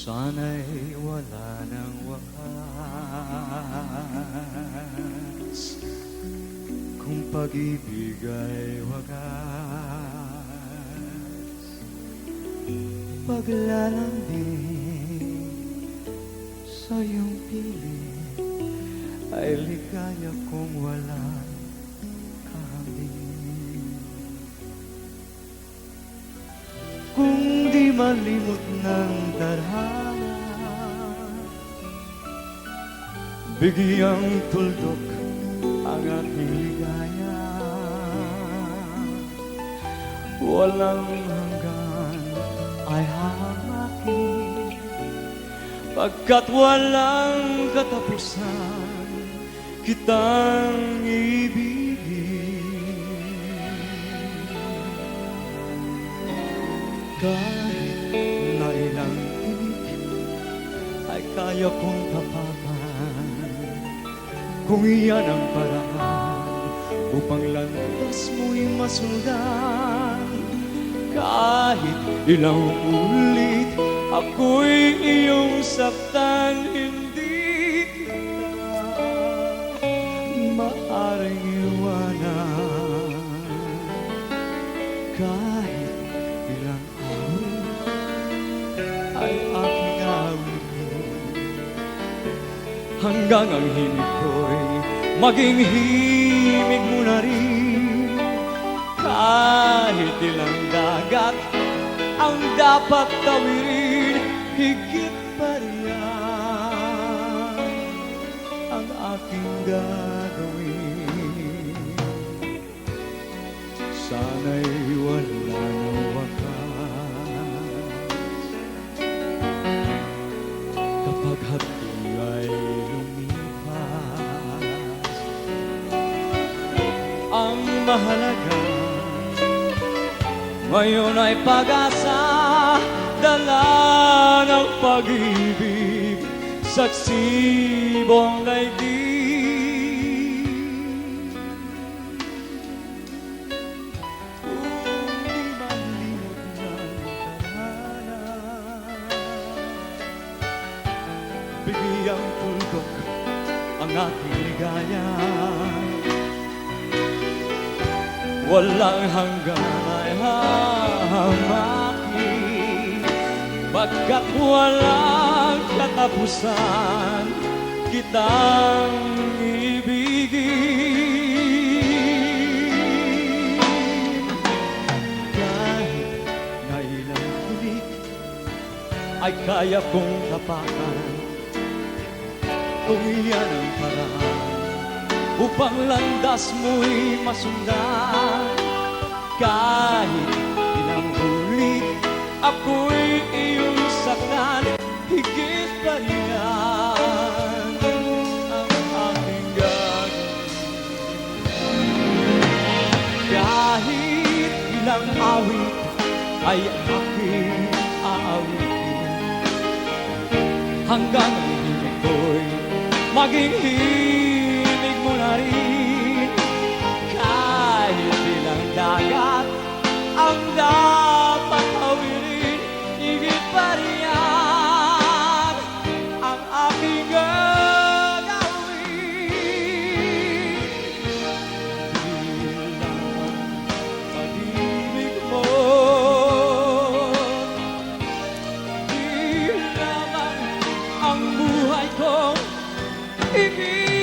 Sana'y wala ng wakas. Kung pag-ibig ay wagas Paglalambing sa iyong piling Ay ligaya kung walang kahambing Kung malimot ng tadhana Bigyang tuldok ang aking ligaya. Walang hanggan ay hamakin Pagkat walang katapusan Kitang ibigin. Kahit ay kaya kong tapakan. Kung iyan ang paraan upang landas mo'y masundan. Kahit ilang ulit ako'y iyong saktan Hindi kita maaring iwanan hanggang ang himig ko'y maging himig mo na rin. Kahit ilang dagat ang dapat tawirin higit pa riyan ang aking gagawin mahalaga. Ngayon ay pag-asa Dala ng pag-ibig Saksibong daigdig Kung malimot ng tadhana Bigyang tuldok ang aking ligaya Walang hanggan ay hamakin Pagkat walang katapusan Kitang ibigin. Kahit na ilang kulit ay kaya kong tapakan. Kung iyan ang paraan upang landas mo'y masundan kahit ilang ulit ako'y iyong saktan higit pa riyan ang aking gagawin kahit ilang awit ay aking aawitin Hanggang ang himig ko'y maging himig bariyan ang aking gagawin. Bilang mo Di ang buhay kong ibig